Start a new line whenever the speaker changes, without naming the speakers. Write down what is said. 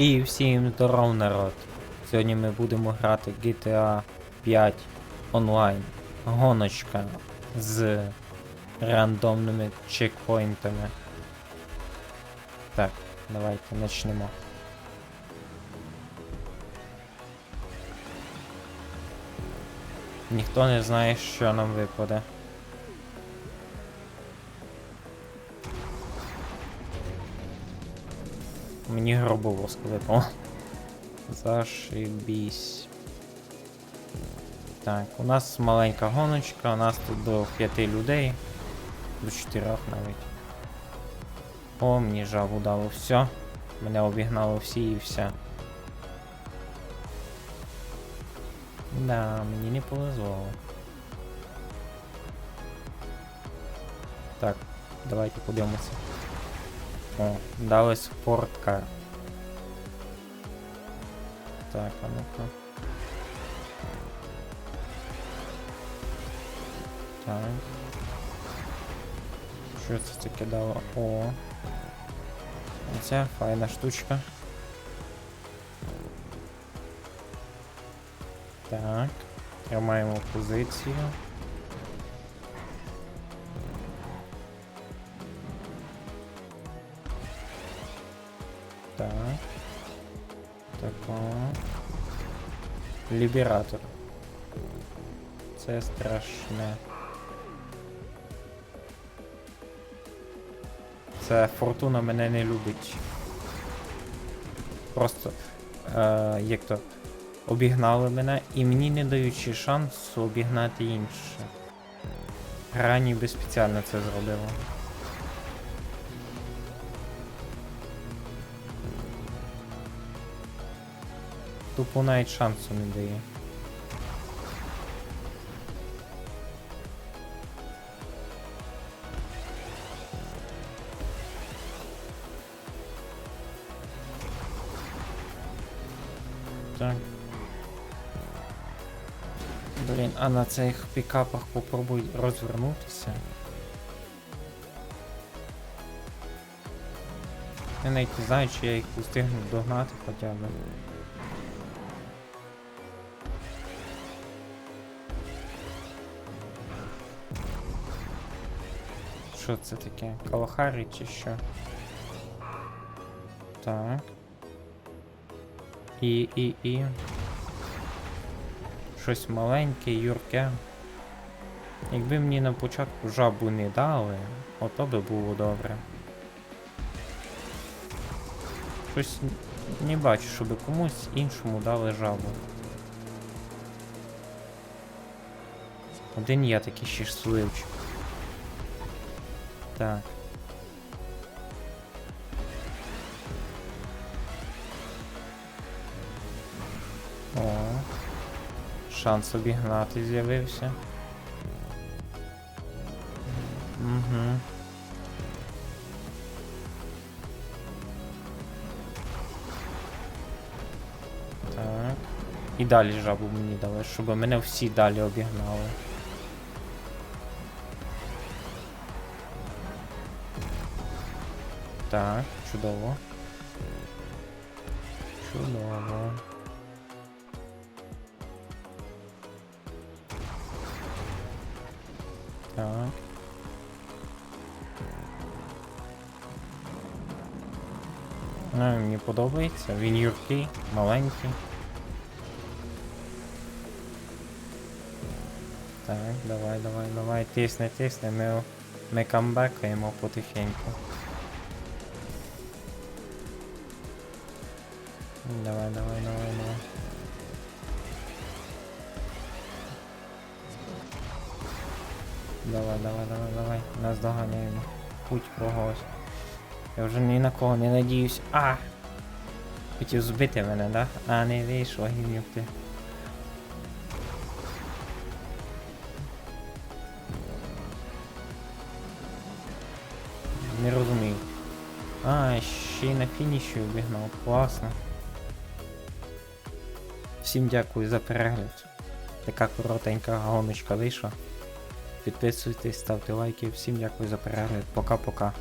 І всім здоров, народ. Сьогодні ми будемо грати GTA 5 онлайн. Гоночка з рандомними чекпоінтами. Так, давайте почнемо. Ніхто не знає, що нам випаде. Мені гробовозк випало. Зашибісь. Так, у нас маленька гоночка, у нас тут до 5 людей. До 4 навіть. О, мені жабу дало все. Мене обігнало всі і все. Да, мені не повезло. Так, давайте подивимося. О, дали спорткар. Так, а ну-ка. Так. Що це таке дало? О. Оця файна штучка. Так. Тримаємо позицію. Тако. Лібератор. Це страшне. Це фортуна мене не любить. Просто. Е, як то. Обігнали мене і мені не даючи шансу обігнати інше. Гра ніби спеціально це зробила. Тупо навіть шансу не дає. Так. Блін, а на цих пікапах попробуй розвернутися. Я навіть не знаю, чи я їх встигну догнати хоча б. Що це таке? Калахарі чи що? Так. І, і, і. Щось маленьке, юрке. Якби мені на початку жабу не дали, ото би було добре. Щось не бачу, щоб комусь іншому дали жабу. Один я такий щасливчик. Так. О. Шанс обігнати з'явився. Угу. Так. І далі жабу мені дали, щоб мене всі далі обігнали. Так, чудово. Чудово. Так. Ну, мені подобається. Він юркий, маленький. Так, давай, давай, давай, тисни, тисни, ми, ми камбекаємо потихеньку. Давай, давай, давай, давай. Давай, давай, давай, давай. Нас доганяємо. Путь когось. Я вже ні на кого не надіюсь. А! Хотів збити мене, да? А, не вийшло, гівнюк ти. Не розумію. А, ще й на фініші обігнав. Класно. Всім дякую за перегляд. Така коротенька гоночка вийшла. Підписуйтесь, ставте лайки. Всім дякую за перегляд. Пока-пока.